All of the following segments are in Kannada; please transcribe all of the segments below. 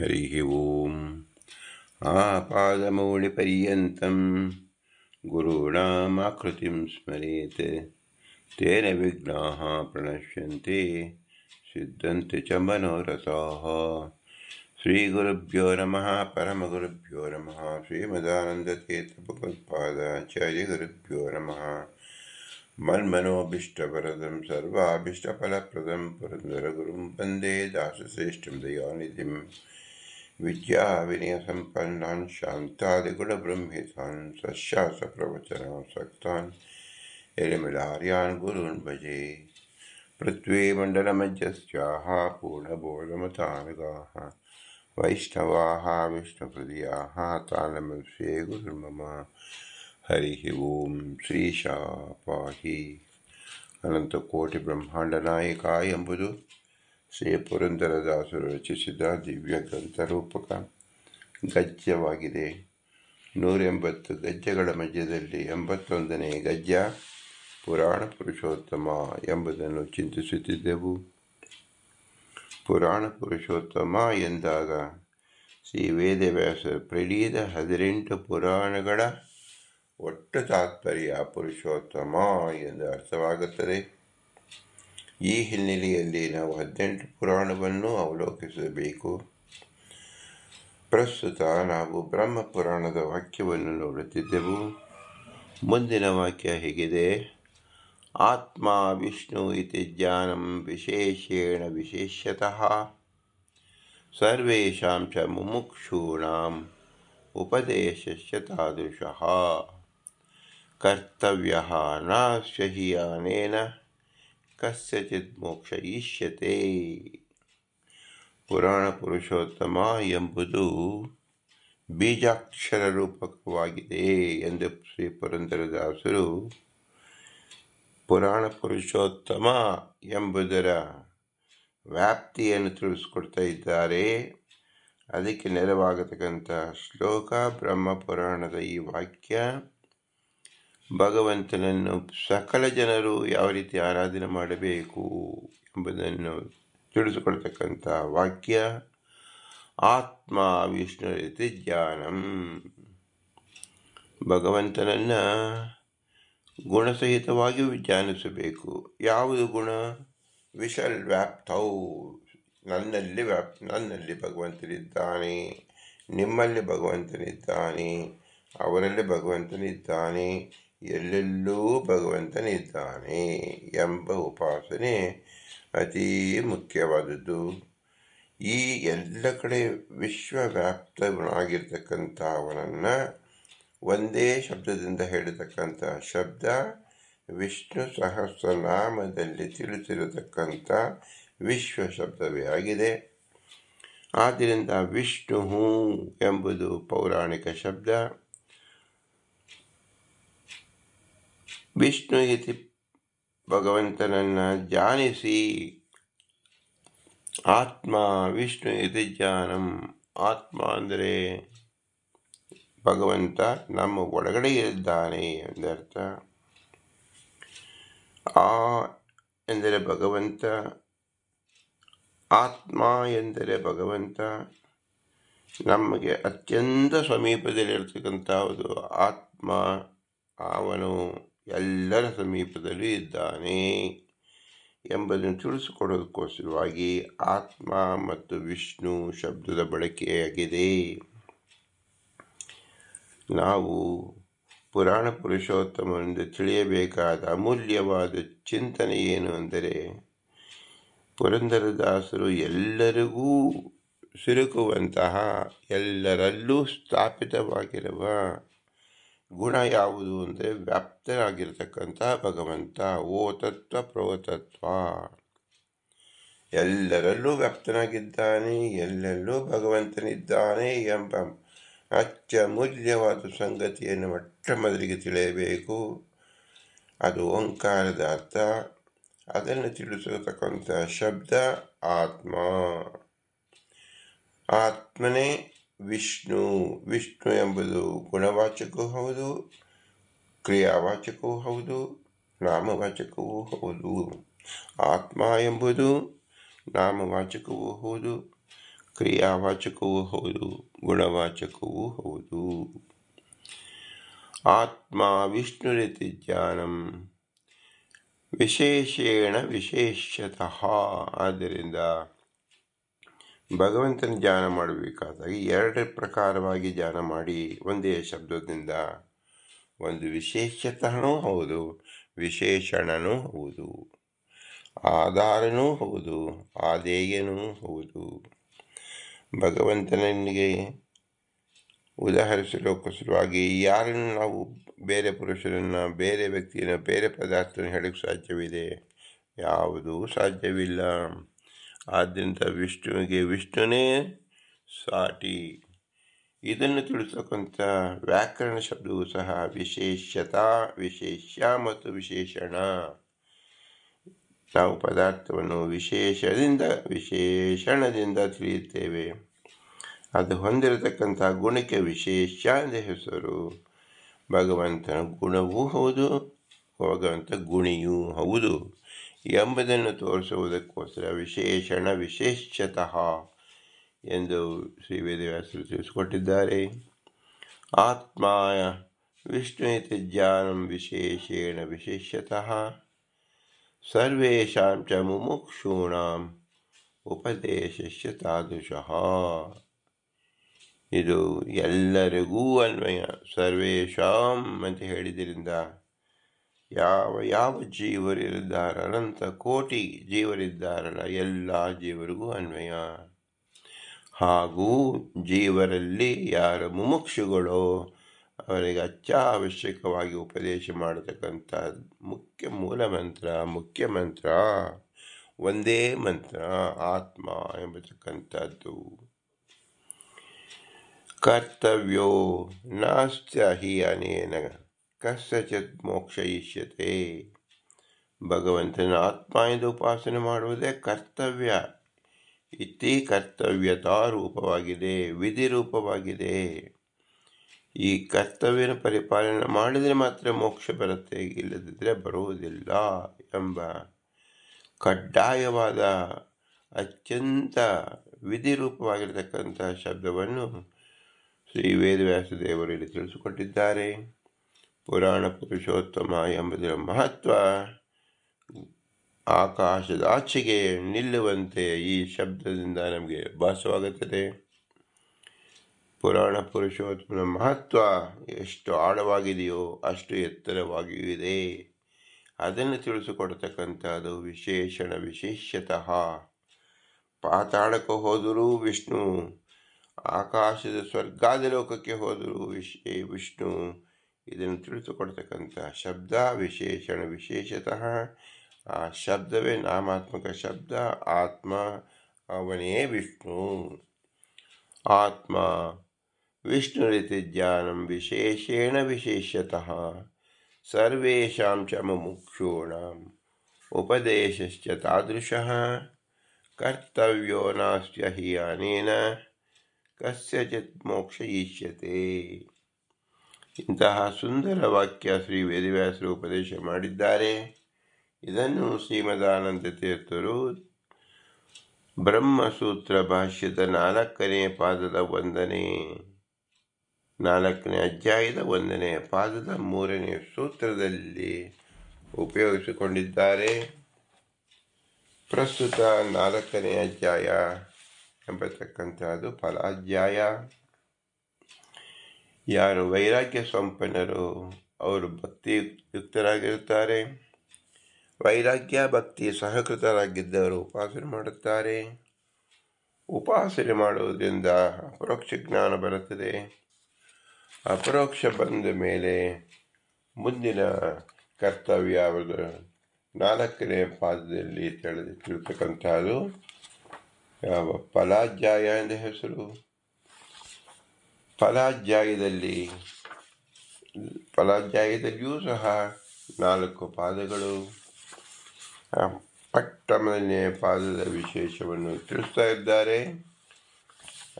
हरिः ॐ आपादमौलिपर्यन्तं गुरूणामाकृतिं स्मरेत्। तेन विघ्नाः प्रणश्यन्ते सिद्धन्ति च मनोरथाः। श्रीगुरुभ्यो नमः परमगुरुभ्यो नमः श्रीमदानन्दतीर्थभगवत्पादाचार्यगुरुभ्यो नमः। मन्मनोभीष्टवरदं सर्वाभीष्टफलप्रदं पुरन्दरगुरुं वन्दे दासश्रेष्ठं विद्या विनय संपन्ना शांतादिगुण विनयसम्पन्नान् शान्तादिगुणब्रह्मितान् सस्यासप्रवचनान् सक्तान् एलिमिलार्यान् गुरुन भजे। पृथ्वी मंडल पृथ्वीमण्डलमज्जस्याः पूर्णबोधमतानुगाः वैष्णवाः विष्णुहृदयाः तानमस्ये गुरुर्मम। हरिः ॐ श्रीशा पाहि अनन्तकोटिब्रह्माण्डनायकाय अम्बुदु। ಶ್ರೀ ಪುರಂದರದಾಸರು ರಚಿಸಿದ ದಿವ್ಯ ಗ್ರಂಥರೂಪಕ ಗದ್ಯವಾಗಿದೆ. ನೂರೆಂಬತ್ತು ಗದ್ಯಗಳ ಮಧ್ಯದಲ್ಲಿ ಎಂಬತ್ತೊಂದನೇ ಗದ್ಯ, ಪುರಾಣ ಪುರುಷೋತ್ತಮ ಎಂಬುದನ್ನು ಚಿಂತಿಸುತ್ತಿದ್ದೆವು. ಪುರಾಣ ಪುರುಷೋತ್ತಮ ಎಂದಾಗ ಶ್ರೀ ವೇದವ್ಯಾಸ ಪ್ರಣೀತ ಹದಿನೆಂಟು ಪುರಾಣಗಳ ಒಟ್ಟು ತಾತ್ಪರ್ಯ ಪುರುಷೋತ್ತಮ ಎಂದು ಅರ್ಥವಾಗುತ್ತದೆ. ಈ ಹಿನ್ನೆಲೆಯಲ್ಲಿ ನಾವು ಹದಿನೆಂಟು ಪುರಾಣವನ್ನು ಅವಲೋಕಿಸಬೇಕು. ಪ್ರಸ್ತುತ ನಾವು ಬ್ರಹ್ಮ ಪುರಾಣದ ವಾಕ್ಯವನ್ನು ನೋಡುತ್ತಿದ್ದೆವು. ಮುಂದಿನ ವಾಕ್ಯ ಹೇಗಿದೆ. ಆತ್ಮ ವಿಷ್ಣು ಇತಿ ಜ್ಞಾನಂ ವಿಶೇಷೇಣ ವಿಶೇಷತಃ ಸರ್ವೇಷಾಂ ಚ ಮುಮುಕ್ಷೂಣಾಂ ತಾದೃಶಃ. ಕರ್ತವ್ಯಃ ಅನೇನ ಕಸ್ಯಚಿತ್ ಮೋಕ್ಷಯಿಷ್ಯತೆ ಪುರಾಣ ಪುರುಷೋತ್ತಮ ಎಂಬುದು ಬೀಜಾಕ್ಷರ ರೂಪಕವಾಗಿದೆ ಎಂದು ಶ್ರೀ ಪುರಂದರದಾಸರು ಪುರಾಣ ಪುರುಷೋತ್ತಮ ಎಂಬುದರ ವ್ಯಾಪ್ತಿಯನ್ನು ತಿಳಿಸ್ಕೊಡ್ತಾ ಇದ್ದಾರೆ. ಅದಕ್ಕೆ ನೆರವಾಗತಕ್ಕಂಥ ಶ್ಲೋಕ ಬ್ರಹ್ಮ ಪುರಾಣದ ಈ ವಾಕ್ಯ ಭಗವಂತನನ್ನು ಸಕಲ ಜನರು ಯಾವ ರೀತಿ ಆರಾಧನೆ ಮಾಡಬೇಕು ಎಂಬುದನ್ನು ತಿಳಿಸಿಕೊಡ್ತಕ್ಕಂಥ ವಾಕ್ಯ, ಆತ್ಮ ವಿಷ್ಣು ರೀತಿ ಜ್ಞಾನಂ. ಭಗವಂತನನ್ನು ಗುಣಸಹಿತವಾಗಿಯೂ ಧ್ಯಾನಿಸಬೇಕು. ಯಾವುದು ಗುಣ? ವಿಶಲ್ ವ್ಯಾಪ್ತೌ. ನನ್ನಲ್ಲಿ ವ್ಯಾಪ್, ನನ್ನಲ್ಲಿ ಭಗವಂತನಿದ್ದಾನೆ. ನಿಮ್ಮಲ್ಲಿ ಭಗವಂತನಿದ್ದಾನೆ. ಅವರಲ್ಲಿ ಭಗವಂತನಿದ್ದಾನೆ. ಎಲ್ಲೆಲ್ಲೂ ಭಗವಂತನಿದ್ದಾನೆ ಎಂಬ ಉಪಾಸನೆ ಅತೀ ಮುಖ್ಯವಾದದ್ದು. ಈ ಎಲ್ಲ ಕಡೆ ವಿಶ್ವವ್ಯಾಪ್ತನಾಗಿರ್ತಕ್ಕಂಥ ಅವನನ್ನು ಒಂದೇ ಶಬ್ದದಿಂದ ಹೇಳಿರ್ತಕ್ಕಂಥ ಶಬ್ದ ವಿಷ್ಣು ಸಹಸ್ರನಾಮದಲ್ಲಿ ತಿಳಿಸಿರತಕ್ಕಂಥ ವಿಶ್ವ ಶಬ್ದವೇ ಆಗಿದೆ. ಆದ್ದರಿಂದ ವಿಷ್ಣು ಎಂಬುದು ಪೌರಾಣಿಕ ಶಬ್ದ. ವಿಷ್ಣು ಇತಿ ಭಗವಂತನನ್ನು ಜಾನಿಸಿ, ಆತ್ಮ ವಿಷ್ಣು ಇತಿ ಜ್ಞಾನಂ. ಆತ್ಮ ಅಂದರೆ ಭಗವಂತ ನಮ್ಮ ಒಳಗಡೆ ಇದ್ದಾನೆ ಎಂದರ್ಥ ಆ ಎಂದರೆ ಭಗವಂತ, ಆತ್ಮ ಎಂದರೆ ಭಗವಂತ. ನಮಗೆ ಅತ್ಯಂತ ಸಮೀಪದಲ್ಲಿರ್ತಕ್ಕಂಥದ್ದು ಆತ್ಮ, ಅವನು ಎಲ್ಲರ ಸಮೀಪದಲ್ಲಿ ಇದ್ದಾನೆ ಎಂಬುದನ್ನು ತಿಳಿಸಿಕೊಡೋದಕ್ಕೋಸ್ಕರವಾಗಿ ಆತ್ಮ ಮತ್ತು ವಿಷ್ಣು ಶಬ್ದದ ಬಳಕೆಯಾಗಿದೆ. ನಾವು ಪುರಾಣ ಪುರುಷೋತ್ತಮದಿಂದ ತಿಳಿಯಬೇಕಾದ ಅಮೂಲ್ಯವಾದ ಚಿಂತನೆ ಏನು ಅಂದರೆ, ಪುರಂದರದಾಸರು ಎಲ್ಲರಿಗೂ ಸಿಲುಕುವಂತಹ ಎಲ್ಲರಲ್ಲೂ ಸ್ಥಾಪಿತವಾಗಿರುವ ಗುಣ ಯಾವುದು ಅಂದರೆ ವ್ಯಾಪ್ತನಾಗಿರ್ತಕ್ಕಂಥ ಭಗವಂತ, ಓ ತತ್ವ ಪ್ರವತತ್ವ ಎಲ್ಲರಲ್ಲೂ ವ್ಯಾಪ್ತನಾಗಿದ್ದಾನೆ ಎಲ್ಲೆಲ್ಲೂ ಭಗವಂತನಿದ್ದಾನೆ ಎಂಬ ಅತ್ಯಮೂಲ್ಯವಾದ ಸಂಗತಿಯನ್ನು ಮೊಟ್ಟ ಮೊದಲಿಗೆ ತಿಳಿಯಬೇಕು. ಅದು ಓಂಕಾರದ ಅರ್ಥ. ಅದನ್ನು ತಿಳಿಸತಕ್ಕಂಥ ಶಬ್ದ ಆತ್ಮ. ಆತ್ಮನೇ ವಿಷ್ಣು ವಿಷ್ಣು ಎಂಬುದು ಗುಣವಾಚಕವೂ ಹೌದು, ಕ್ರಿಯಾವಾಚಕವೂ ಹೌದು, ನಾಮವಾಚಕವೂ ಹೌದು. ಆತ್ಮ ಎಂಬುದು ನಾಮವಾಚಕವೂ ಹೌದು, ಕ್ರಿಯಾವಾಚಕವೂ ಹೌದು, ಗುಣವಾಚಕವೂ ಹೌದು. ಆತ್ಮ ವಿಷ್ಣುರಿತಿ ಜ್ಞಾನಂ ವಿಶೇಷೇಣ ವಿಶೇಷತಃ ಆದ್ದರಿಂದ ಭಗವಂತನ ಧ್ಯಾನ ಮಾಡಬೇಕಾದಾಗ ಎರಡು ಪ್ರಕಾರವಾಗಿ ಧ್ಯಾನ ಮಾಡಿ ಒಂದೇ ಶಬ್ದದಿಂದ ಒಂದು ವಿಶೇಷತನೂ ಹೌದು, ವಿಶೇಷಣನೂ ಹೌದು, ಆಧಾರನೂ ಹೌದು ಆದೇಯನೂ ಹೌದು. ಭಗವಂತನಿಗೆ ಉದಾಹರಿಸಲೋಕೋಸ್ಕರವಾಗಿ ಯಾರನ್ನು ನಾವು ಬೇರೆ ಪುರುಷರನ್ನು, ಬೇರೆ ವ್ಯಕ್ತಿಯನ್ನು, ಬೇರೆ ಪದಾರ್ಥನ ಹೇಳಕ್ಕೆ ಸಾಧ್ಯವಿದೆ? ಯಾವುದೂ ಸಾಧ್ಯವಿಲ್ಲ. ಆದ್ದರಿಂದ ವಿಷ್ಣುವಿಗೆ ವಿಷ್ಣುವೇ ಸಾಟಿ. ಇದನ್ನು ತಿಳಿಸತಕ್ಕಂಥ ವ್ಯಾಕರಣ ಶಬ್ದವು ಸಹ ವಿಶೇಷತಾ ವಿಶೇಷ ಮತ್ತು ವಿಶೇಷಣ. ನಾವು ಪದಾರ್ಥವನ್ನು ವಿಶೇಷದಿಂದ, ವಿಶೇಷಣದಿಂದ ತಿಳಿಯುತ್ತೇವೆ. ಅದು ಹೊಂದಿರತಕ್ಕಂಥ ಗುಣಕ್ಕೆ ವಿಶೇಷ ಎಂದ ಹೆಸರು. ಭಗವಂತನ ಗುಣವೂ ಹೌದು, ಭಗವಂತ ಗುಣಿಯೂ ಹೌದು. ಎಂಬುದನ್ನು ತೋರಿಸುವುದಕ್ಕೋಸ್ಕರ ವಿಶೇಷಣ ವಿಶೇಷತಃ ಎಂದು ಶ್ರೀ ವೇದವ್ಯಾಸರು ತಿಳಿಸಿಕೊಟ್ಟಿದ್ದಾರೆ. ಆತ್ಮ ವಿಷ್ಣು ಇತಿ ಜ್ಞಾನಂ ವಿಶೇಷೇಣ ವಿಶೇಷತಃ ಸರ್ವೇಷಾಂ ಚ ಮುಮುಕ್ಷೂಣಾಂ ಉಪದೇಶಸ್ಯ ತಾದೃಶಃ. ಇದು ಎಲ್ಲರಿಗೂ ಅನ್ವಯ. ಸರ್ವೇಷಾಂ ಅಂತ ಹೇಳಿದ್ರಿಂದ ಯಾವ ಯಾವ ಜೀವರಿದ್ದಾರ ಅನಂತ ಕೋಟಿ ಜೀವರಿದ್ದಾರಲ್ಲ ಎಲ್ಲ ಜೀವರಿಗೂ ಅನ್ವಯ. ಹಾಗೂ ಜೀವರಲ್ಲಿ ಯಾರ ಮುಮುಕ್ಷುಗಳೋ ಅವರಿಗೆ ಅತ್ಯಾವಶ್ಯಕವಾಗಿ ಉಪದೇಶ ಮಾಡತಕ್ಕಂಥ ಮುಖ್ಯ ಮೂಲ ಮಂತ್ರ, ಮುಖ್ಯ ಮಂತ್ರ, ಒಂದೇ ಮಂತ್ರ, ಆತ್ಮ ಎಂಬತಕ್ಕಂಥದ್ದು. ಕರ್ತವ್ಯೋ ನಾಸ್ತ್ಯ ಹಿ ಅನೇನ ಮೋಕ್ಷ ಇಷ್ಯತೆ. ಭಗವಂತನ ಆತ್ಮ ಎಂದು ಉಪಾಸನೆ ಮಾಡುವುದೇ ಕರ್ತವ್ಯ. ಇತಿ ಕರ್ತವ್ಯತಾ ರೂಪವಾಗಿದೆ, ವಿಧಿ ರೂಪವಾಗಿದೆ. ಈ ಕರ್ತವ್ಯನ ಪರಿಪಾಲನೆ ಮಾಡಿದರೆ ಮಾತ್ರ ಮೋಕ್ಷ ಬರುತ್ತೆ ಇಲ್ಲದಿದ್ದರೆ ಬರುವುದಿಲ್ಲ ಎಂಬ ಕಡ್ಡಾಯವಾದ ಅತ್ಯಂತ ವಿಧಿ ರೂಪವಾಗಿರತಕ್ಕಂಥ ಶಬ್ದವನ್ನು ಶ್ರೀ ವೇದವ್ಯಾಸ ದೇವರು ಇಲ್ಲಿ ತಿಳಿಸಿಕೊಟ್ಟಿದ್ದಾರೆ. ಪುರಾಣ ಪುರುಷೋತ್ತಮ ಎಂಬುದರ ಮಹತ್ವ. ಆಕಾಶದಾಚೆಗೆ ನಿಲ್ಲುವಂತೆ ಈ ಶಬ್ದದಿಂದ ನಮಗೆ ಭಾಸವಾಗುತ್ತದೆ. ಪುರಾಣ ಪುರುಷೋತ್ತಮನ ಮಹತ್ವ ಎಷ್ಟು ಆಳವಾಗಿದೆಯೋ ಅಷ್ಟು ಎತ್ತರವಾಗಿಯೂ ಇದೆ. ಅದನ್ನು ತಿಳಿಸಿಕೊಡ್ತಕ್ಕಂಥದ್ದು ವಿಶೇಷಣ ವಿಶೇಷತಃ ಪಾತಾಳಕ್ಕೆ ಹೋದರೂ ವಿಷ್ಣು, ಆಕಾಶದ ಸ್ವರ್ಗಾದ ಲೋಕಕ್ಕೆ ಹೋದರೂ ವಿಶ್, ವಿಷ್ಣು ಇದನ್ನು ತಿಳಿಸಿಕೊಡ್ತಕ್ಕಂಥ ಶಬ್ದ ವಿಶೇಷಣ ವಿಶೇಷತಃ, ಆ ಶಬ್ದವೇ ನಾಮಾತ್ಮಕ ಶಬ್ದ, ಆತ್ಮ, ಅವನೇ ವಿಷ್ಣು. ಆತ್ಮ ವಿಷ್ಣು ರೀತಿ ಜ್ಞಾನಂ ವಿಶೇಷೇಣ ವಿಶೇಷತಃ, ಸರ್ವೇಷಾಂ ಚ ಮುಮುಕ್ಷೂಣಾಂ, ಉಪದೇಶಶ್ಚ ತಾದೃಶಃ, ಕರ್ತವ್ಯೋ ನಾಸ್ತ್ಯ ಹಿ ಅನೇನ ಕಸ್ಯಚಿತ್ ಮೋಕ್ಷಯಿಷ್ಯತೆ. ಇಂತಹ ಸುಂದರ ವಾಕ್ಯ ಶ್ರೀ ವೇದವ್ಯಾಸರು ಉಪದೇಶ ಮಾಡಿದ್ದಾರೆ. ಇದನ್ನು ಶ್ರೀಮದಾನಂದ ತೀರ್ಥರು ಬ್ರಹ್ಮಸೂತ್ರ ಭಾಷ್ಯದ ನಾಲ್ಕನೇ ಪಾದದ ಒಂದನೇ, ನಾಲ್ಕನೇ ಅಧ್ಯಾಯದ ಒಂದನೇ ಪಾದದ ಮೂರನೇ ಸೂತ್ರದಲ್ಲಿ ಉಪಯೋಗಿಸಿಕೊಂಡಿದ್ದಾರೆ. ಪ್ರಸ್ತುತ ನಾಲ್ಕನೇ ಅಧ್ಯಾಯ ಎಂಬತಕ್ಕಂಥದ್ದು ಫಲಾಧ್ಯಾಯ. ಯಾರು ವೈರಾಗ್ಯ ಸಂಪನ್ನರು, ಅವರು ಭಕ್ತಿ ಯುಕ್ತರಾಗಿರುತ್ತಾರೆ ವೈರಾಗ್ಯ, ಭಕ್ತಿ ಸಹಕೃತರಾಗಿದ್ದವರು ಉಪಾಸನೆ ಮಾಡುತ್ತಾರೆ. ಉಪಾಸನೆ ಮಾಡುವುದರಿಂದ ಅಪರೋಕ್ಷ ಜ್ಞಾನ ಬರುತ್ತದೆ. ಅಪರೋಕ್ಷ ಬಂದ ಮೇಲೆ ಮುಂದಿನ ಕರ್ತವ್ಯ ಅವರು ನಾಲ್ಕನೇ ಪಾದದಲ್ಲಿ ತಿಳಿದು ತಿಳ್ತಕ್ಕಂಥದ್ದು, ಯಾವ ಫಲಾಧ್ಯಾಯ ಎಂದ ಹೆಸರು. ಫಲಾಧ್ಯಾಯದಲ್ಲಿ ಫಲಾಧ್ಯಾಯದಲ್ಲಿಯೂ ಸಹ ನಾಲ್ಕು ಪಾದಗಳು ಪಟ್ಟಮನೇ ಪಾದದ ವಿಶೇಷವನ್ನು ತಿಳಿಸ್ತಾ ಇದ್ದಾರೆ.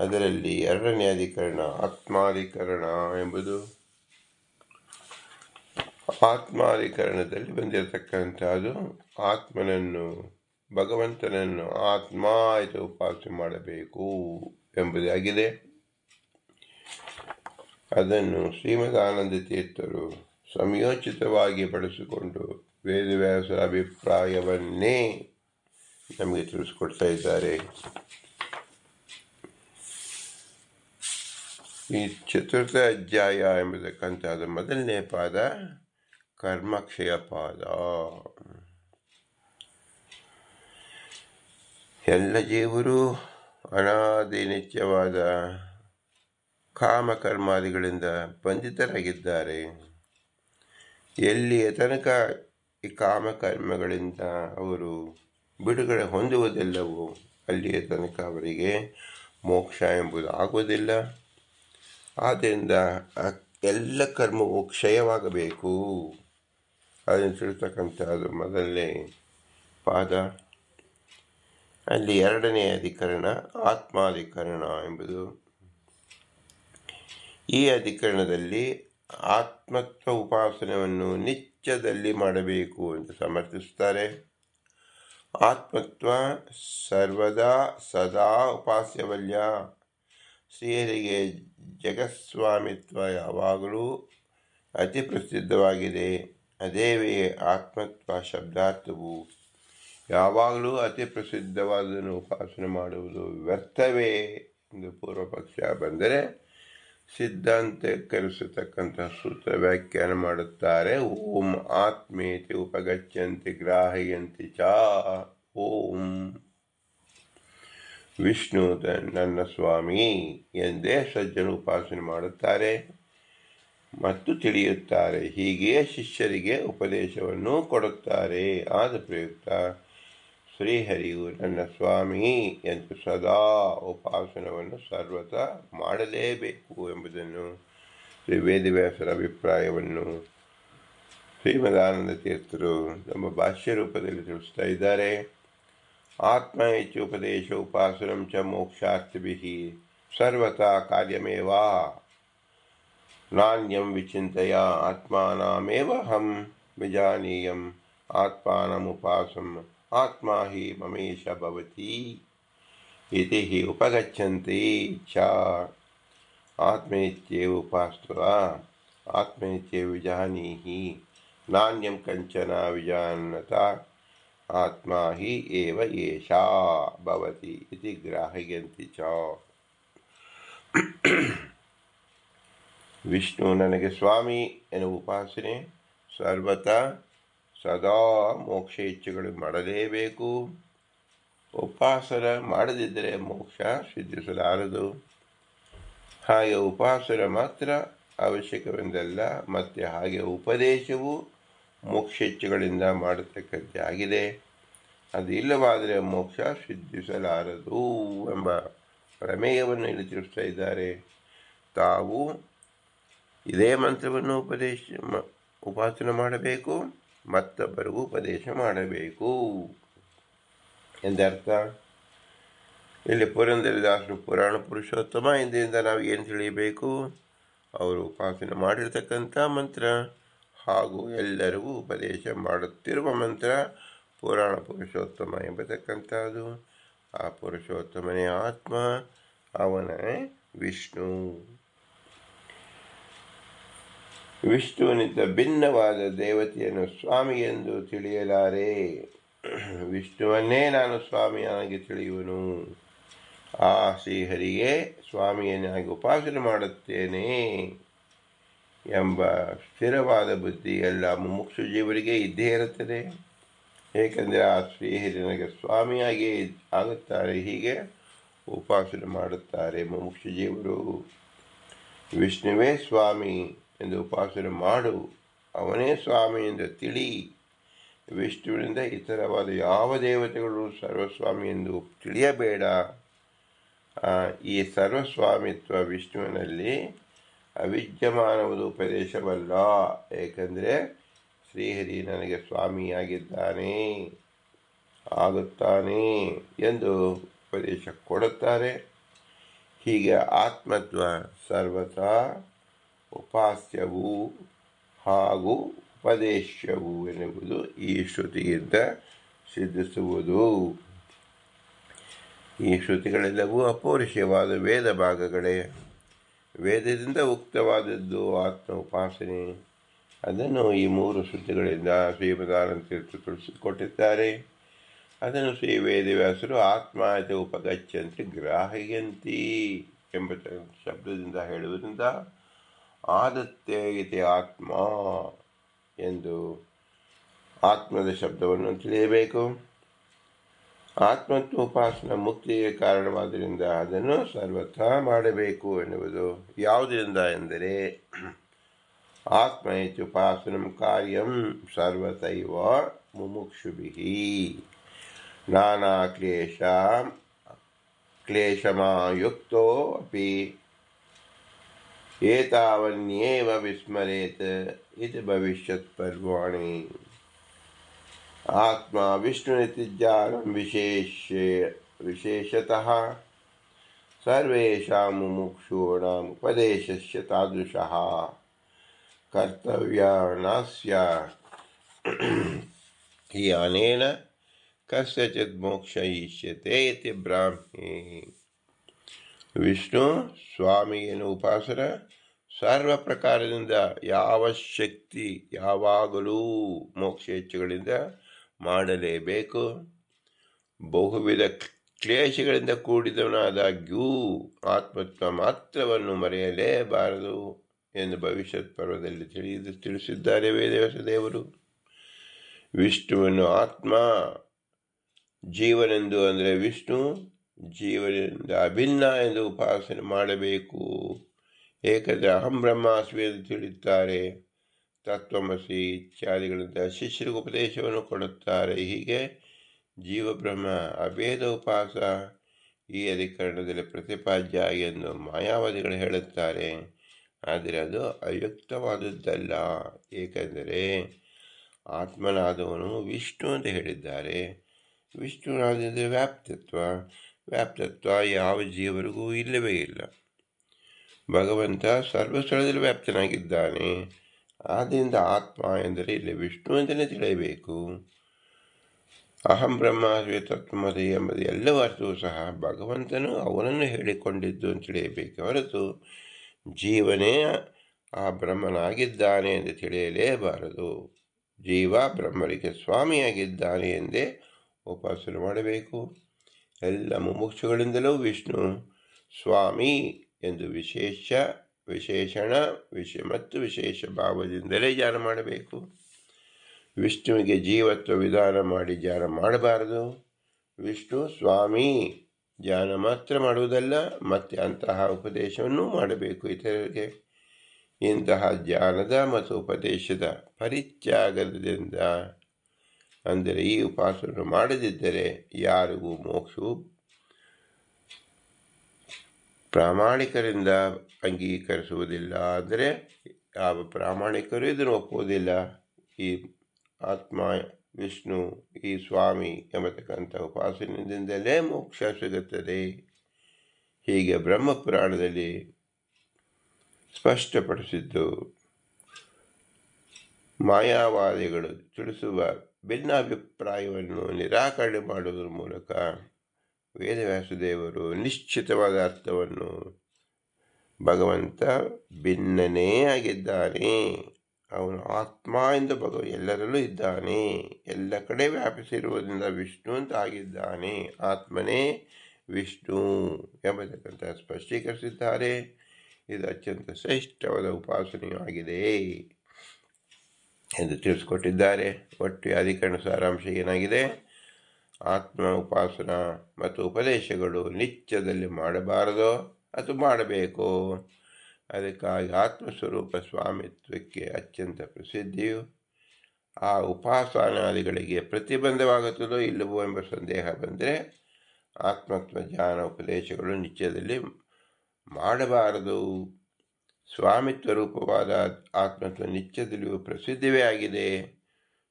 ಅದರಲ್ಲಿ ಎರಡನೇ ಅಧಿಕರಣ ಆತ್ಮಾಧಿಕರಣ ಎಂಬುದು. ಆತ್ಮಾಧಿಕರಣದಲ್ಲಿ ಬಂದಿರತಕ್ಕಂಥದ್ದು ಆತ್ಮನನ್ನು, ಭಗವಂತನನ್ನು ಆತ್ಮ ಎಂದು ಉಪಾಸನೆ ಮಾಡಬೇಕು ಎಂಬುದಾಗಿದೆ. ಅದನ್ನು ಶ್ರೀಮದಾನಂದ ತೀರ್ಥರು ಸಂಯೋಚಿತವಾಗಿ ಬಳಸಿಕೊಂಡು ವೇದವ್ಯಾಸರ ಅಭಿಪ್ರಾಯವನ್ನೇ ನಮಗೆ ತಿಳಿಸ್ಕೊಡ್ತಾ ಇದ್ದಾರೆ. ಈ ಚತುರ್ಥ ಅಧ್ಯಾಯ ಎಂಬತಕ್ಕಂಥದ್ದು ಮೊದಲನೇ ಪಾದ, ಕರ್ಮಕ್ಷಯ ಪಾದ. ಎಲ್ಲ ಜೀವರು ಅನಾದಿ ನಿತ್ಯವಾದ ಕಾಮಕರ್ಮಾದಿಗಳಿಂದ ಬಂಧಿತರಾಗಿದ್ದಾರೆ. ಎಲ್ಲಿಯ ತನಕ ಈ ಕಾಮಕರ್ಮಗಳಿಂದ ಅವರು ಬಿಡುಗಡೆ ಹೊಂದುವುದಿಲ್ಲವೋ ಅಲ್ಲಿಯ ತನಕ ಅವರಿಗೆ ಮೋಕ್ಷ ಎಂಬುದು ಆಗುವುದಿಲ್ಲ ಆದ್ದರಿಂದ ಎಲ್ಲ ಕರ್ಮವು ಕ್ಷಯವಾಗಬೇಕು. ಅದನ್ನು ತಿಳಿಸ್ತಕ್ಕಂಥದ್ದು ಮೊದಲನೇ ಪಾದ. ಅಲ್ಲಿ ಎರಡನೇ ಅಧಿಕರಣ ಆತ್ಮಾಧಿಕರಣ ಎಂಬುದು ಈ ಅಧಿಕರಣದಲ್ಲಿ ಆತ್ಮತ್ವ ಉಪಾಸನವನ್ನು ನಿತ್ಯದಲ್ಲಿ ಮಾಡಬೇಕು ಎಂದು ಸಮರ್ಥಿಸುತ್ತಾರೆ. ಆತ್ಮತ್ವ ಸರ್ವದಾ ಸದಾ ಉಪಾಸ್ಯವಲ್ಯ. ಶ್ರೀಹರಿಗೆ ಜಗಸ್ವಾಮಿತ್ವ ಯಾವಾಗಲೂ ಅತಿ ಪ್ರಸಿದ್ಧವಾಗಿದೆ. ಅದೇವೇ ಆತ್ಮತ್ವ ಶಬ್ದಾರ್ಥವು. ಯಾವಾಗಲೂ ಅತಿ ಪ್ರಸಿದ್ಧವಾದನ್ನು ಉಪಾಸನೆ ಮಾಡುವುದು ವ್ಯರ್ಥವೇ ಎಂದು ಪೂರ್ವಪಕ್ಷ ಬಂದರೆ ಸಿದ್ಧಾಂತ ಕರೆಸತಕ್ಕಂಥ ಸೂತ್ರ ವ್ಯಾಖ್ಯಾನ ಮಾಡುತ್ತಾರೆ. ಓಂ ಆತ್ಮೇತಿ ಉಪಗಚ್ಚಂತಿ ಗ್ರಾಹಯಂತಿ ಚ. ಓಂ. ವಿಷ್ಣು ನನ್ನ ಸ್ವಾಮಿ ಎಂದೇ ಸಜ್ಜನು ಉಪಾಸನೆ ಮಾಡುತ್ತಾರೆ. ಮತ್ತು ತಿಳಿಯುತ್ತಾರೆ, ಹೀಗೆಯೇ ಶಿಷ್ಯರಿಗೆ ಉಪದೇಶವನ್ನು ಕೊಡುತ್ತಾರೆ. ಆದ ಪ್ರಯುಕ್ತ ಶ್ರೀಹರಿಯು ನನ್ನ ಸ್ವಾಮಿ ಎಂದು ಸದಾ ಉಪಾಸನವನ್ನು ಸರ್ವತ ಮಾಡಲೇಬೇಕು ಎಂಬುದನ್ನು ಶ್ರೀ ವೇದವ್ಯಾಸರ ಅಭಿಪ್ರಾಯವನ್ನು ಶ್ರೀಮದಾನಂದ ತೀರ್ಥರು ನಮ್ಮ ಭಾಷ್ಯ ರೂಪದಲ್ಲಿ ತಿಳಿಸ್ತಾ ಇದ್ದಾರೆ. ಆತ್ಮ ಉಪದೇಶ ಉಪಾಸನಂ ಚ ಮೋಕ್ಷಾರ್ಥಿಭಿ ಸರ್ವತಾ ಕಾರ್ಯಮೇವಾ ನಾಣ್ಯಂ ವಿಚಿಂತೆಯ ಆತ್ಮಾನಮೇವ ಹಂ ವಿಜಾನೀಯಂ ಆತ್ಮಾನಮುಪಾಸಂ ಆತ್ಮ ಹಿ ಮಮೇಶ ಭವತಿ ಇತಿ ಹಿ ಉಪಗಚ್ಚಂತಿ ಚ ಆತ್ಮೇತ್ಯೇವ ಉಪಾಸ್ತ್ವ ಆತ್ಮೇತ್ಯೇವ ವಿಜಾನೀಹಿ ನಾಣ್ಯಂ ಕಂಚನ ವಿಜಾನತ ಆತ್ಮ ಹಿ ಏವ ಏಷಾ ಭವತಿ ಇತಿ ಗ್ರಾಹ್ಯಂತಿ ಚ ವಿಷ್ಣು ನನಗೆ ಸ್ವಾಮಿ ಎನ್ನುವ ಉಪಾಸನೆ ಸರ್ವತಾ ಸದಾ ಮೋಕ್ಷ ಇಚ್ಛೆಗಳು ಮಾಡಲೇಬೇಕು. ಉಪಾಸನ ಮಾಡದಿದ್ದರೆ ಮೋಕ್ಷ ಸಿದ್ಧಿಸಲಾರದು. ಹಾಗೆ ಉಪಾಸನ ಮಾತ್ರ ಅವಶ್ಯಕವೆಂದಲ್ಲ, ಮತ್ತು ಹಾಗೆ ಉಪದೇಶವು ಮೋಕ್ಷೆಚ್ಚೆಗಳಿಂದ ಮಾಡತಕ್ಕಂತೆ ಆಗಿದೆ. ಅದು ಇಲ್ಲವಾದರೆ ಮೋಕ್ಷ ಸಿದ್ಧಿಸಲಾರದು ಎಂಬ ಪ್ರಮೇಯವನ್ನು ಇಲ್ಲಿ ತಿಳಿಸ್ತಾ ಇದ್ದಾರೆ. ತಾವು ಇದೇ ಮಂತ್ರವನ್ನು ಉಪದೇಶ ಉಪಾಸನೆ ಮಾಡಬೇಕು. ಮತ್ತೊಬ್ಬರಿಗೂ ಉಪದೇಶ ಮಾಡಬೇಕು. ಎಂದರ್ಥ? ಇಲ್ಲಿ ಪುರಂದರದಾಸರು ಪುರಾಣ ಪುರುಷೋತ್ತಮ ಎಂದರಿಂದ ನಾವು ಏನು ತಿಳಿಯಬೇಕು? ಅವರು ಉಪಾಸನೆ ಮಾಡಿರ್ತಕ್ಕಂಥ ಮಂತ್ರ ಹಾಗೂ ಎಲ್ಲರಿಗೂ ಉಪದೇಶ ಮಾಡುತ್ತಿರುವ ಮಂತ್ರ ಪುರಾಣ ಪುರುಷೋತ್ತಮ ಎಂಬತಕ್ಕಂಥದ್ದು. ಆ ಪುರುಷೋತ್ತಮನೇ ಆತ್ಮ, ಅವನೇ ವಿಷ್ಣು. ವಿಷ್ಣುವಿನಿಂದ ಭಿನ್ನವಾದ ದೇವತೆಯನ್ನು ಸ್ವಾಮಿ ಎಂದು ತಿಳಿಯಲಾರೆ. ವಿಷ್ಣುವನ್ನೇ ನಾನು ಸ್ವಾಮಿಯಾಗಿ ತಿಳಿಯುವನು. ಆ ಶ್ರೀಹರಿಗೆ ಸ್ವಾಮಿಯನ್ನಾಗಿ ಉಪಾಸನೆ ಮಾಡುತ್ತೇನೆ ಎಂಬ ಸ್ಥಿರವಾದ ಬುದ್ಧಿ ಎಲ್ಲ ಮುಮುಕ್ಷು ಜೀವರಿಗೆ ಇದ್ದೇ ಇರುತ್ತದೆ. ಏಕೆಂದರೆ ಆ ಶ್ರೀಹರಿ ನನಗೆ ಸ್ವಾಮಿಯಾಗಿ ಆಗುತ್ತಾರೆ, ಹೀಗೆ ಉಪಾಸನೆ ಮಾಡುತ್ತಾರೆ ಮುಮುಕ್ಷು ಜೀವರು ವಿಷ್ಣುವೇ ಸ್ವಾಮಿ. ಎಂದು ಉಪಾಸನೆ ಮಾಡು. ಅವನೇ ಸ್ವಾಮಿ ಎಂದು ತಿಳಿ. ವಿಷ್ಣುವಿನಿಂದ ಇತರವಾದ ಯಾವ ದೇವತೆಗಳು ಸರ್ವಸ್ವಾಮಿ ಎಂದು ತಿಳಿಯಬೇಡ. ಈ ಸರ್ವಸ್ವಾಮಿತ್ವ ವಿಷ್ಣುವಿನಲ್ಲಿ ಅವಿದ್ಯಮಾನವುದು ಉಪದೇಶವಲ್ಲ. ಏಕೆಂದರೆ ಶ್ರೀಹರಿ ನನಗೆ ಸ್ವಾಮಿಯಾಗಿದ್ದಾನೆ, ಆಗುತ್ತಾನೆ ಎಂದು ಉಪದೇಶ ಕೊಡುತ್ತಾರೆ. ಹೀಗೆ ಆತ್ಮತ್ವ ಸರ್ವತಾ ಉಪಾಸ್ಯವು ಹಾಗೂ ಉಪದೇಶವು ಎನ್ನುವುದು ಈ ಶ್ರುತಿಯಿಂದ ಸಿದ್ಧಿಸುವುದು. ಈ ಶ್ರುತಿಗಳೆಲ್ಲವೂ ಅಪೌರುಷವಾದ ವೇದ ಭಾಗಗಳೇ. ವೇದದಿಂದ ಉಕ್ತವಾದದ್ದು ಆತ್ಮ ಉಪಾಸನೆ. ಅದನ್ನು ಈ ಮೂರು ಶ್ರುತಿಗಳಿಂದ ಶ್ರೀಮದಾನಂದ ತೀರ್ಥ ತಿಳಿಸಿಕೊಟ್ಟಿದ್ದಾರೆ. ಅದನ್ನು ಶ್ರೀ ವೇದವ್ಯಾಸರು ಆತ್ಮಾಯತೆ ಉಪಗಚ್ಚಂತಿ ಗ್ರಾಹಯಂತಿ ಎಂಬ ಶಬ್ದದಿಂದ ಹೇಳುವುದರಿಂದ ಆದತ್ತೆ ಇದೆ ಆತ್ಮ ಎಂದು ಆತ್ಮದ ಶಬ್ದವನ್ನು ತಿಳಿಯಬೇಕು. ಆತ್ಮತ್ವ ಉಪಾಸನ ಮುಕ್ತಿಗೆ ಕಾರಣವಾದ್ದರಿಂದ ಅದನ್ನು ಸರ್ವಥಾ ಮಾಡಬೇಕು ಎನ್ನುವುದು ಯಾವುದರಿಂದ ಎಂದರೆ, ಆತ್ಮ ಉಪಾಸನ ಕಾರ್ಯಂ ಸರ್ವತೈವ ಮುಮುಕ್ಷುಭಿ ನಾನಾ ಕ್ಲೇಶ ಕ್ಲೇಶಮಾಯುಕ್ತೋ ಅಪಿ ಏತಾವನ್ಯೇವ ವಿಸ್ಮರೇತ್ ಇದು ಭವಿಷ್ಯತ್ ಪರ್ವಾಣಿ ಆತ್ಮ ವಿಷ್ಣುನಿತಿಜ್ಞಾನಂ ವಿಶೇಷ ವಿಶೇಷತಃ ಸರ್ವೇಷಾಂ ಮುಮುಕ್ಷೂಣಾಂ ಉಪದೇಶಸ್ಯ ತಾದೃಶಃ ಕರ್ತವ್ಯ ನಾಸ್ಯ ಹಿ ಅನೇನ ಕಸ್ಯಚಿತ್ ವಿಷ್ಣು ಸ್ವಾಮಿಯನ್ನು ಉಪಾಸನ ಸರ್ವ ಪ್ರಕಾರದಿಂದ ಯಾವ ಶಕ್ತಿ ಯಾವಾಗಲೂ ಮೋಕ್ಷ ಹೆಚ್ಚುಗಳಿಂದ ಮಾಡಲೇಬೇಕು. ಬಹುವಿಧ ಕ್ಲೇಶಗಳಿಂದ ಕೂಡಿದವನಾದಾಗ್ಯೂ ಆತ್ಮತ್ವ ಮಾತ್ರವನ್ನು ಮರೆಯಲೇಬಾರದು ಎಂದು ಭವಿಷ್ಯತ್ ಪರ್ವದಲ್ಲಿ ತಿಳಿದು ತಿಳಿಸಿದ್ದಾರೆ ವೇದವ್ಯಾಸ ದೇವರು ವಿಷ್ಣುವನ್ನು ಆತ್ಮ, ಜೀವನೆಂದು ಅಂದರೆ ವಿಷ್ಣು ಜೀವನದಿಂದ ಅಭಿನ್ನ ಎಂದು ಉಪಾಸನೆ ಮಾಡಬೇಕು. ಏಕೆಂದರೆ ಅಹಂ ಬ್ರಹ್ಮಾಸ್ಮಿ ಎಂದು ತಿಳಿಯುತ್ತಾರೆ. ತತ್ವಮಸಿ ಇತ್ಯಾದಿಗಳಿಂದ ಶಿಷ್ಯರಿಗೆ ಉಪದೇಶವನ್ನು ಕೊಡುತ್ತಾರೆ. ಹೀಗೆ ಜೀವಬ್ರಹ್ಮ ಅಭೇದ ಉಪಾಸ ಈ ಅಧಿಕರಣದಲ್ಲಿ ಪ್ರತಿಪಾದ್ಯ ಎಂದು ಮಾಯಾವಾದಿಗಳು ಹೇಳುತ್ತಾರೆ. ಆದರೆ ಅದು ಅಯುಕ್ತವಾದದ್ದಲ್ಲ ಏಕೆಂದರೆ ಆತ್ಮನಾದವನು ವಿಷ್ಣು ಅಂತ ಹೇಳಿದ್ದಾರೆ. ವಿಷ್ಣುನಾದ ವ್ಯಾಪ್ತತ್ವ. ವ್ಯಾಪ್ತತ್ವ ಯಾವ ಜೀವರಿಗೂ ಇಲ್ಲವೇ ಇಲ್ಲ. ಭಗವಂತ ಸರ್ವಸ್ಥಳದಲ್ಲಿ ವ್ಯಾಪ್ತನಾಗಿದ್ದಾನೆ. ಆದ್ದರಿಂದ ಆತ್ಮ ಎಂದರೆ ಇಲ್ಲಿ ವಿಷ್ಣು ಅಂತಲೇ ತಿಳಿಯಬೇಕು. ಅಹಂ ಬ್ರಹ್ಮ ತತ್ವಮತಿ ಎಂಬುದು ಎಲ್ಲ ಅರ್ಥವೂ ಸಹ ಭಗವಂತನು ಅವನನ್ನು ಹೇಳಿಕೊಂಡಿದ್ದು ಅಂತ ತಿಳಿಯಬೇಕು ಹೊರತು ಜೀವನೇ ಆ ಬ್ರಹ್ಮನಾಗಿದ್ದಾನೆ ಎಂದು ತಿಳಿಯಲೇಬಾರದು. ಜೀವ ಬ್ರಹ್ಮರಿಗೆ ಸ್ವಾಮಿಯಾಗಿದ್ದಾನೆ ಎಂದೇ ಉಪಾಸನೆ ಮಾಡಬೇಕು. ಎಲ್ಲ ಮುಮುಕ್ಷುಗಳಿಂದಲೂ ವಿಷ್ಣು, ಸ್ವಾಮಿ ಎಂದು ವಿಶೇಷ, ವಿಶೇಷಣ ವಿಷ ಮತ್ತು ವಿಶೇಷ ಭಾವದಿಂದಲೇ ಜಾನ ಮಾಡಬೇಕು. ವಿಷ್ಣುವಿಗೆ ಜೀವತ್ವ ವಿಧಾನ ಮಾಡಿ ಜಾನ ಮಾಡಬಾರದು. ವಿಷ್ಣು, ಸ್ವಾಮಿ ಧ್ಯಾನ ಮಾತ್ರ ಮಾಡುವುದಲ್ಲ, ಮತ್ತು ಅಂತಹ ಉಪದೇಶವನ್ನು ಮಾಡಬೇಕು ಇತರರಿಗೆ. ಇಂತಹ ಧ್ಯಾನದ ಮತ್ತು ಉಪದೇಶದ ಪರಿತ್ಯಾಗದಿಂದ ಅಂದರೆ ಈ ಉಪಾಸನೆ ಮಾಡದಿದ್ದರೆ ಯಾರಿಗೂ ಮೋಕ್ಷವು ಪ್ರಾಮಾಣಿಕರಿಂದ ಅಂಗೀಕರಿಸುವುದಿಲ್ಲ. ಅಂದರೆ ಯಾವ ಪ್ರಾಮಾಣಿಕರು ಇದನ್ನು ಒಪ್ಪುವುದಿಲ್ಲ. ಈ ಆತ್ಮ, ವಿಷ್ಣು, ಈ ಸ್ವಾಮಿ ಎಂಬತಕ್ಕಂಥ ಉಪಾಸನೆಯಿಂದಲೇ ಮೋಕ್ಷ ಸಿಗುತ್ತದೆ. ಹೀಗೆ ಬ್ರಹ್ಮಪುರಾಣದಲ್ಲಿ ಸ್ಪಷ್ಟಪಡಿಸಿದ್ದು ಮಾಯಾವಾದಿಗಳು ತಿಳಿಸುವ ಭಿನ್ನಾಭಿಪ್ರಾಯವನ್ನು ನಿರಾಕರಣೆ ಮಾಡುವುದರ ಮೂಲಕ ವೇದವ್ಯಾಸದೇವರು ನಿಶ್ಚಿತವಾದ ಅರ್ಥವನ್ನು ಭಗವಂತ ಭಿನ್ನನೇ ಆಗಿದ್ದಾನೆ. ಅವನು ಆತ್ಮ ಎಂದು ಭಗವ ಎಲ್ಲರಲ್ಲೂ ಇದ್ದಾನೆ. ಎಲ್ಲ ಕಡೆ ವ್ಯಾಪಿಸಿರುವುದರಿಂದ ವಿಷ್ಣು ಅಂತ ಆಗಿದ್ದಾನೆ. ಆತ್ಮನೇ ವಿಷ್ಣು ಎಂಬತಕ್ಕಂಥ ಸ್ಪಷ್ಟೀಕರಿಸಿದ್ದಾರೆ. ಇದು ಅತ್ಯಂತ ಶ್ರೇಷ್ಠವಾದ ಉಪಾಸನೆಯಾಗಿದೆ ಎಂದು ತಿಳಿಸಿಕೊಟ್ಟಿದ್ದಾರೆ. ಒಟ್ಟು ಅಧಿಕರಣ ಸಾರಾಂಶ ಏನಾಗಿದೆ? ಆತ್ಮ ಉಪಾಸನ ಮತ್ತು ಉಪದೇಶಗಳು ನಿತ್ಯದಲ್ಲಿ ಮಾಡಬಾರದೋ ಅದು ಮಾಡಬೇಕು. ಅದಕ್ಕಾಗಿ ಆತ್ಮಸ್ವರೂಪ ಸ್ವಾಮಿತ್ವಕ್ಕೆ ಅತ್ಯಂತ ಪ್ರಸಿದ್ಧಿಯು. ಆ ಉಪಾಸನಾದಿಗಳಿಗೆ ಪ್ರತಿಬಂಧವಾಗುತ್ತದೋ ಇಲ್ಲವೋ ಎಂಬ ಸಂದೇಹ ಬಂದರೆ ಆತ್ಮತ್ವ ಜ್ಞಾನ ಉಪದೇಶಗಳು ನಿತ್ಯದಲ್ಲಿ ಮಾಡಬಾರದು. ಸ್ವಾಮಿತ್ವ ರೂಪವಾದ ಆತ್ಮತ್ವ ನಿತ್ಯದಲ್ಲಿಯೂ ಪ್ರಸಿದ್ಧವೇ ಆಗಿದೆ.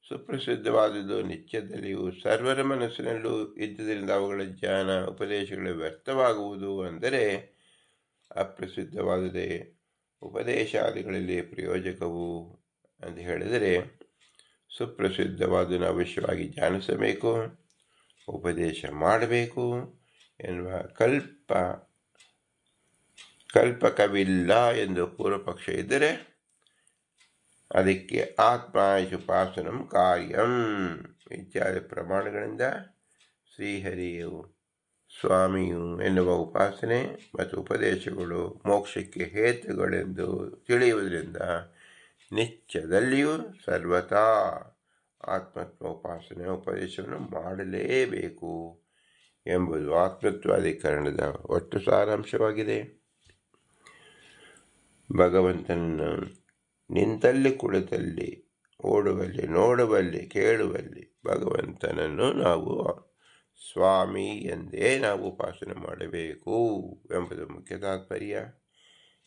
ಸುಪ್ರಸಿದ್ಧವಾದದ್ದು ನಿತ್ಯದಲ್ಲಿಯೂ ಸರ್ವರ ಮನಸ್ಸಿನಲ್ಲೂ ಇದ್ದುದರಿಂದ ಅವುಗಳ ಜ್ಞಾನ, ಉಪದೇಶಗಳು ವ್ಯರ್ಥವಾಗುವುದು ಅಂದರೆ ಅಪ್ರಸಿದ್ಧವಾದದೆ. ಉಪದೇಶಾದಿಗಳಲ್ಲಿ ಪ್ರಯೋಜಕವು ಅಂತ ಹೇಳಿದರೆ ಸುಪ್ರಸಿದ್ಧವಾದನ್ನು ಅವಶ್ಯವಾಗಿ ಧ್ಯಾನಿಸಬೇಕು ಉಪದೇಶ ಮಾಡಬೇಕು ಎನ್ನುವ ಕಲ್ಪ ಕಲ್ಪಕವಿಲ್ಲ ಎಂದು ಪೂರ್ವಪಕ್ಷ ಇದ್ದರೆ ಅದಕ್ಕೆ ಆತ್ಮ ಶುಪಾಸನ ಕಾರ್ಯಂ ಇತ್ಯಾದಿ ಪ್ರಮಾಣಗಳಿಂದ ಶ್ರೀಹರಿಯು ಸ್ವಾಮಿಯು ಎನ್ನುವ ಉಪಾಸನೆ ಮತ್ತು ಉಪದೇಶಗಳು ಮೋಕ್ಷಕ್ಕೆ ಹೇತುಗಳೆಂದು ತಿಳಿಯುವುದರಿಂದ ನಿತ್ಯದಲ್ಲಿಯೂ ಸರ್ವತಾ ಆತ್ಮತ್ವ ಉಪಾಸನೆ ಉಪದೇಶವನ್ನು ಮಾಡಲೇಬೇಕು ಎಂಬುದು ಆತ್ಮತ್ವಾಧಿಕರಣದ ಒಟ್ಟು ಸಾರಾಂಶವಾಗಿದೆ. ಭಗವಂತನನ್ನು ನಿಂತಲ್ಲಿ ಕುಳಿತಲ್ಲಿ, ಓಡುವಲ್ಲಿ, ನೋಡುವಲ್ಲಿ, ಕೇಳುವಲ್ಲಿ ಭಗವಂತನನ್ನು ನಾವು ಸ್ವಾಮಿ ಎಂದೇ ನಾವು ಉಪಾಸನೆ ಮಾಡಬೇಕು ಎಂಬುದು ಮುಖ್ಯ ತಾತ್ಪರ್ಯ.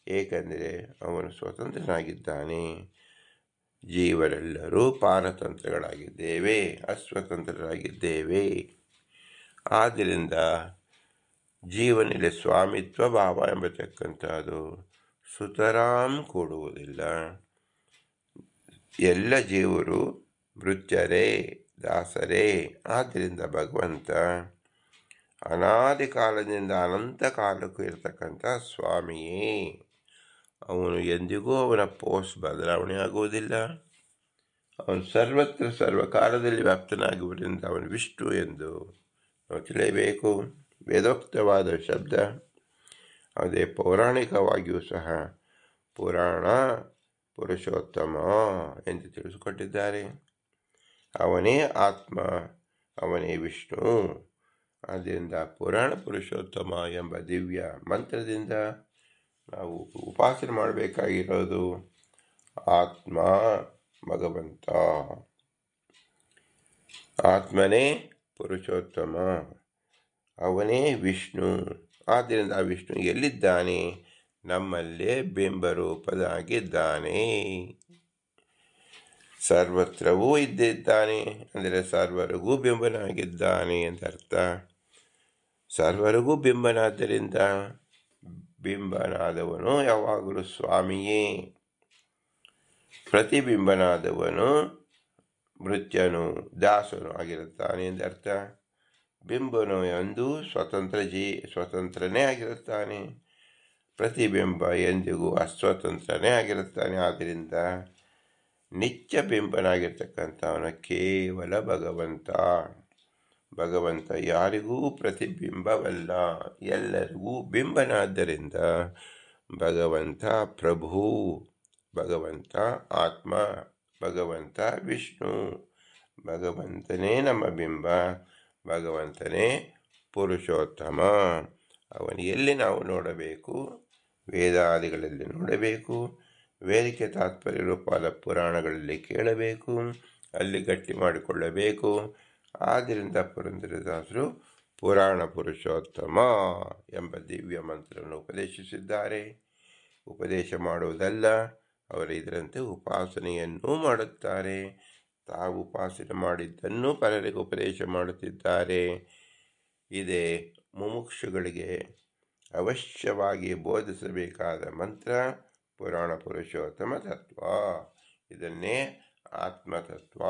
ಏಕೆಂದರೆ ಅವನು ಸ್ವತಂತ್ರನಾಗಿದ್ದಾನೆ. ಜೀವರೆಲ್ಲರೂ ಪಾರತಂತ್ರಗಳಾಗಿದ್ದೇವೆ ಅಸ್ವತಂತ್ರರಾಗಿದ್ದೇವೆ. ಆದ್ದರಿಂದ ಜೀವನಲ್ಲಿ ಸ್ವಾಮಿತ್ವ ಭಾವ ಎಂಬತಕ್ಕಂಥದ್ದು ಸುತರಾಂ ಕೊಡುವುದಿಲ್ಲ. ಎಲ್ಲ ಜೀವರು ಮೃತ್ಯರೇ ದಾಸರೇ ಆದ್ದರಿಂದ ಭಗವಂತ ಅನಾದಿ ಕಾಲದಿಂದ ಅನಂತ ಕಾಲಕ್ಕೂ ಇರತಕ್ಕಂಥ ಸ್ವಾಮಿಯೇ, ಅವನು ಎಂದಿಗೂ ಅವನ ಪೋಸ್ಟ್ ಬದಲಾವಣೆ ಆಗುವುದಿಲ್ಲ. ಅವನು ಸರ್ವತ್ರ ಸರ್ವಕಾಲದಲ್ಲಿ ವ್ಯಾಪ್ತನಾಗುವುದರಿಂದ ಅವನು ವಿಷ್ಣು ಎಂದು ನಾವು ತಿಳಿಯಬೇಕು. ವೇದೋಕ್ತವಾದ ಶಬ್ದ ಅದೇ ಪೌರಾಣಿಕವಾಗಿಯೂ ಸಹ ಪುರಾಣ, ಪುರುಷೋತ್ತಮ ಎಂದು ತಿಳಿಸಿಕೊಟ್ಟಿದ್ದಾರೆ. ಅವನೇ ಆತ್ಮ, ಅವನೇ ವಿಷ್ಣು. ಆದ್ದರಿಂದ ಪುರಾಣ ಪುರುಷೋತ್ತಮ ಎಂಬ ದಿವ್ಯ ಮಂತ್ರದಿಂದ ನಾವು ಉಪಾಸನೆ ಮಾಡಬೇಕಾಗಿರೋದು ಆತ್ಮ, ಭಗವಂತ. ಆತ್ಮನೇ ಪುರುಷೋತ್ತಮ, ಅವನೇ ವಿಷ್ಣು. ಆದ್ದರಿಂದ ಆ ವಿಷ್ಣು ಎಲ್ಲಿದ್ದಾನೆ? ನಮ್ಮಲ್ಲೇ ಬಿಂಬರೂಪದಾಗಿದ್ದಾನೆ ಸರ್ವತ್ರವೂ ಇದ್ದಿದ್ದಾನೆ. ಅಂದರೆ ಸರ್ವರಿಗೂ ಬಿಂಬನಾಗಿದ್ದಾನೆ ಅಂತ ಅರ್ಥ. ಸರ್ವರಿಗೂ ಬಿಂಬನಾದ್ದರಿಂದ ಬಿಂಬನಾದವನು ಯಾವಾಗಲೂ ಸ್ವಾಮಿಯೇ. ಪ್ರತಿಬಿಂಬನಾದವನು ಮೃತ್ಯನು, ದಾಸನು ಆಗಿರುತ್ತಾನೆ ಎಂದರ್ಥ ಬಿಂಬನು ಎಂದು ಸ್ವತಂತ್ರ ಜೀ, ಸ್ವತಂತ್ರನೇ ಆಗಿರುತ್ತಾನೆ. ಪ್ರತಿಬಿಂಬ ಎಂದಿಗೂ ಅಸ್ವತಂತ್ರನೇ ಆಗಿರುತ್ತಾನೆ. ಆದ್ದರಿಂದ ನಿತ್ಯ ಬಿಂಬನಾಗಿರ್ತಕ್ಕಂಥವನು ಕೇವಲ ಭಗವಂತ. ಭಗವಂತ ಯಾರಿಗೂ ಪ್ರತಿಬಿಂಬವಲ್ಲ. ಎಲ್ಲರಿಗೂ ಬಿಂಬನಾದ್ದರಿಂದ ಭಗವಂತ ಪ್ರಭು, ಭಗವಂತ ಆತ್ಮ, ಭಗವಂತ ವಿಷ್ಣು. ಭಗವಂತನೇ ನಮ್ಮ ಬಿಂಬ. ಭಗವಂತನೇ ಪುರುಷೋತ್ತಮ. ಅವನು ಎಲ್ಲಿ ನಾವು ನೋಡಬೇಕು? ವೇದಾದಿಗಳಲ್ಲಿ ನೋಡಬೇಕು. ವೇದಿಕೆ ತಾತ್ಪರ್ಯ ರೂಪಾದ ಪುರಾಣಗಳಲ್ಲಿ ಕೇಳಬೇಕು. ಅಲ್ಲಿ ಗಟ್ಟಿ ಮಾಡಿಕೊಳ್ಳಬೇಕು. ಆದ್ದರಿಂದ ಪುರಂದರದಾಸರು ಪುರಾಣ ಪುರುಷೋತ್ತಮ ಎಂಬ ದಿವ್ಯ ಮಂತ್ರವನ್ನು ಉಪದೇಶಿಸಿದ್ದಾರೆ. ಉಪದೇಶ ಮಾಡುವುದಲ್ಲ, ಅವರು ಇದರಂತೆ ಉಪಾಸನೆಯನ್ನೂ ಮಾಡುತ್ತಾರೆ. ತಾವು ಉಪಾಸನೆ ಮಾಡಿದ್ದನ್ನು ಪರರಿಗೆ ಉಪದೇಶ ಮಾಡುತ್ತಿದ್ದಾರೆ. ಇದೇ ಮುಮುಕ್ಷುಗಳಿಗೆ ಅವಶ್ಯವಾಗಿ ಬೋಧಿಸಬೇಕಾದ ಮಂತ್ರ, ಪುರಾಣ ಪುರುಷೋತ್ತಮ ತತ್ವ. ಇದನ್ನೇ ಆತ್ಮತತ್ವ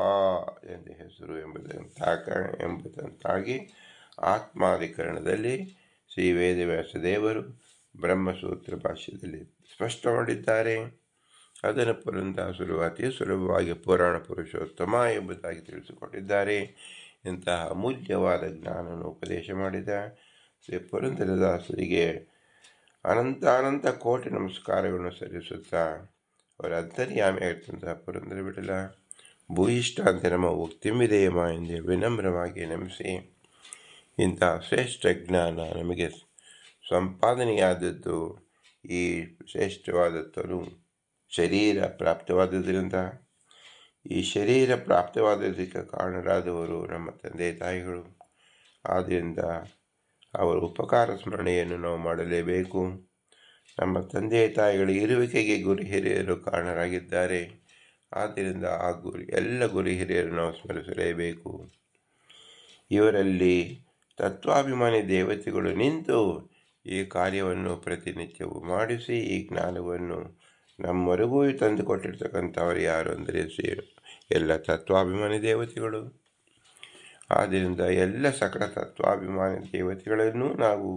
ಎಂದು ಹೆಸರು ಎಂಬುದಂತಾಕ, ಎಂಬುದಂತಾಗಿ ಆತ್ಮಾಧಿಕರಣದಲ್ಲಿ ಶ್ರೀ ವೇದವ್ಯಾಸ ದೇವರು ಬ್ರಹ್ಮಸೂತ್ರ ಭಾಷ್ಯದಲ್ಲಿ ಸ್ಪಷ್ಟ ಮಾಡಿದ್ದಾರೆ ಅದನ್ನು ಪುರಂದಾಸರು ಅತಿ ಸುಲಭವಾಗಿ ಪುರಾಣ ಪುರುಷೋತ್ತಮ ಎಂಬುದಾಗಿ ತಿಳಿಸಿಕೊಟ್ಟಿದ್ದಾರೆ ಇಂತಹ ಅಮೂಲ್ಯವಾದ ಜ್ಞಾನವನ್ನು ಉಪದೇಶ ಮಾಡಿದ ಶ್ರೀ ಪುರಂದರದಾಸರಿಗೆ ಅನಂತ ಅನಂತ ಕೋಟಿ ನಮಸ್ಕಾರಗಳನ್ನು ಸಲ್ಲಿಸುತ್ತಾ ಅವರ ಅಂತರ್ಯಾಮಿ ಆಗಿರ್ತಂತಹ ಪುರಂದರ ಬಿಡಲ. ಭೂಯಿಷ್ಠ ಅಂತ ನಮ್ಮ ಉಕ್ತಿಮಿದೆಯಮ್ಮ ಎಂದು ವಿನಮ್ರವಾಗಿ ನಮಿಸಿ ಇಂತಹ ಶ್ರೇಷ್ಠ ಜ್ಞಾನ ನಮಗೆ ಸಂಪಾದನೆಯಾದದ್ದು ಈ ಶ್ರೇಷ್ಠವಾದತ್ತನು ಶರೀರ ಪ್ರಾಪ್ತವಾದದ್ರಿಂದ, ಈ ಶರೀರ ಪ್ರಾಪ್ತವಾದದಕ್ಕೆ ಕಾರಣರಾದವರು ನಮ್ಮ ತಂದೆ ತಾಯಿಗಳು. ಆದ್ದರಿಂದ ಅವರ ಉಪಕಾರ ಸ್ಮರಣೆಯನ್ನು ನಾವು ಮಾಡಲೇಬೇಕು. ನಮ್ಮ ತಂದೆ ತಾಯಿಗಳ ಇರುವಿಕೆಗೆ ಗುರು ಹಿರಿಯರು ಕಾರಣರಾಗಿದ್ದಾರೆ. ಆದ್ದರಿಂದ ಆ ಗುರು, ಎಲ್ಲ ಗುರು ಹಿರಿಯರು ನಾವು ಸ್ಮರಿಸಲೇಬೇಕು. ಇವರಲ್ಲಿ ತತ್ವಾಭಿಮಾನಿ ದೇವತೆಗಳು ನಿಂತು ಈ ಕಾರ್ಯವನ್ನು ಪ್ರತಿನಿತ್ಯವೂ ಮಾಡಿಸಿ, ಈ ಜ್ಞಾನವನ್ನು ನಮ್ಮವರೆಗೂ ತಂದು ಕೊಟ್ಟಿರ್ತಕ್ಕಂಥವ್ರು ಯಾರು ಅಂದರೆ ಸೇರು ಎಲ್ಲ ತತ್ವಾಭಿಮಾನಿ ದೇವತೆಗಳು. ಆದ್ದರಿಂದ ಎಲ್ಲ ಸಕಲ ತತ್ವಾಭಿಮಾನಿ ದೇವತೆಗಳನ್ನು ನಾವು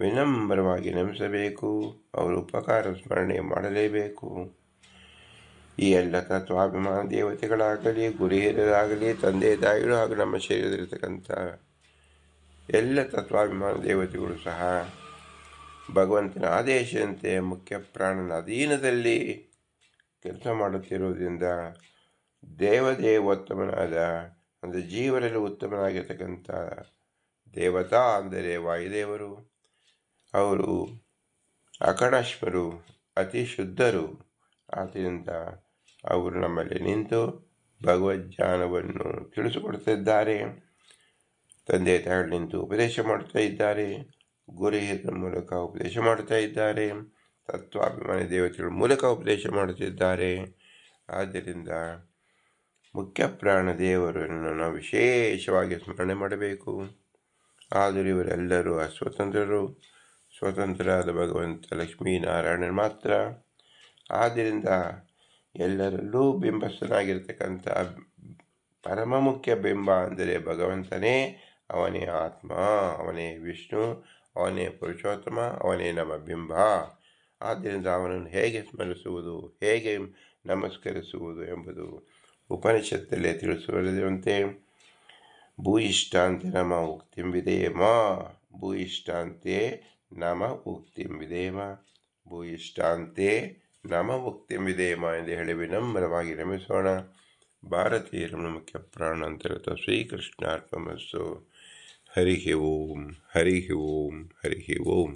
ವಿನಮ್ರವಾಗಿ ನಮಿಸಬೇಕು ಅವರ ಉಪಕಾರ ಸ್ಮರಣೆ ಮಾಡಲೇಬೇಕು. ಈ ಎಲ್ಲ ತತ್ವಾಭಿಮಾನ ದೇವತೆಗಳಾಗಲಿ ಗುರಿ ತಂದೆ, ತಾಯಿಗಳು ಹಾಗೂ ನಮ್ಮ ಶರೀರದಲ್ಲಿರ್ತಕ್ಕಂಥ ಎಲ್ಲ ತತ್ವಾಭಿಮಾನ ದೇವತೆಗಳು ಸಹ ಭಗವಂತನ ಆದೇಶದಂತೆ ಮುಖ್ಯ ಪ್ರಾಣನ ಅಧೀನದಲ್ಲಿ ಕೆಲಸ ಮಾಡುತ್ತಿರುವುದರಿಂದ ದೇವದೇವೋತ್ತಮನಾದ, ಅಂದರೆ ಜೀವರಲ್ಲಿ ಉತ್ತಮನಾಗಿರ್ತಕ್ಕಂಥ ದೇವತಾ ಅಂದರೆ ವಾಯುದೇವರು. ಅವರು ಅಕಣಶ್ವರು ಅತಿ ಶುದ್ಧರು. ಆದ್ದರಿಂದ ಅವರು ನಮ್ಮಲ್ಲಿ ನಿಂತು ಭಗವಜ್ಞಾನವನ್ನು ತಿಳಿಸಿಕೊಡ್ತಿದ್ದಾರೆ ತಂದೆ ತಾಯಿ ನಿಂತು ಉಪದೇಶ ಮಾಡ್ತಾ ಇದ್ದಾರೆ. ಗುರಿ ಮೂಲಕ ಉಪದೇಶ ಮಾಡುತ್ತಾ ಇದ್ದಾರೆ. ತತ್ವಾಭಿಮಾನಿ ದೇವತೆಗಳ ಮೂಲಕ ಉಪದೇಶ ಮಾಡುತ್ತಿದ್ದಾರೆ. ಆದ್ದರಿಂದ ಮುಖ್ಯ ಪ್ರಾಣ ದೇವರನ್ನು ನಾವು ವಿಶೇಷವಾಗಿ ಸ್ಮರಣೆ ಮಾಡಬೇಕು. ಆದರೂ ಇವರೆಲ್ಲರೂ ಅಸ್ವತಂತ್ರರು. ಸ್ವತಂತ್ರರಾದ ಭಗವಂತ ಲಕ್ಷ್ಮೀನಾರಾಯಣ ಮಾತ್ರ. ಆದ್ದರಿಂದ ಎಲ್ಲರಲ್ಲೂ ಬಿಂಬಸ್ಥನಾಗಿರ್ತಕ್ಕಂಥ ಪರಮ ಮುಖ್ಯ ಬಿಂಬ ಅಂದರೆ ಭಗವಂತನೇ. ಅವನೇ ಆತ್ಮ, ಅವನೇ ವಿಷ್ಣು ಅವನೇ ಪುರುಷೋತ್ತಮ, ಅವನೇ ನಮ್ಮ ಬಿಂಬ. ಆದ್ದರಿಂದ ಅವನನ್ನು ಹೇಗೆ ಸ್ಮರಿಸುವುದು, ಹೇಗೆ ನಮಸ್ಕರಿಸುವುದು ಎಂಬುದು ಉಪನಿಷತ್ತಲ್ಲೇ ತಿಳಿಸುವಂತೆ ಭೂಯಿಷ್ಟಾಂತೆ ನಮ ಉಕ್ತಿಂ ವಿಧೇಮ ಭೂಯಿಷ್ಟಾಂತೆ ನಮ ಉಕ್ತಿಂ ವಿಧೇಮ ಭೂಯಿಷ್ಟಾಂತೆ ನಮ ಉಕ್ತಿಂಬಿದೇಮ ಎಂದು ಹೇಳಿ ವಿನಮ್ರವಾಗಿ ನಮಿಸೋಣ. ಭಾರತೀಯರ ಮುಖ್ಯ ಪ್ರಾಣ ಅಂತರ್ಗತ ಶ್ರೀಕೃಷ್ಣಾರ್ಪಮಸ್ಸು ಹರಿ ಓಂ ಹರಿ ಓಂ ಹರಿ ಓಂ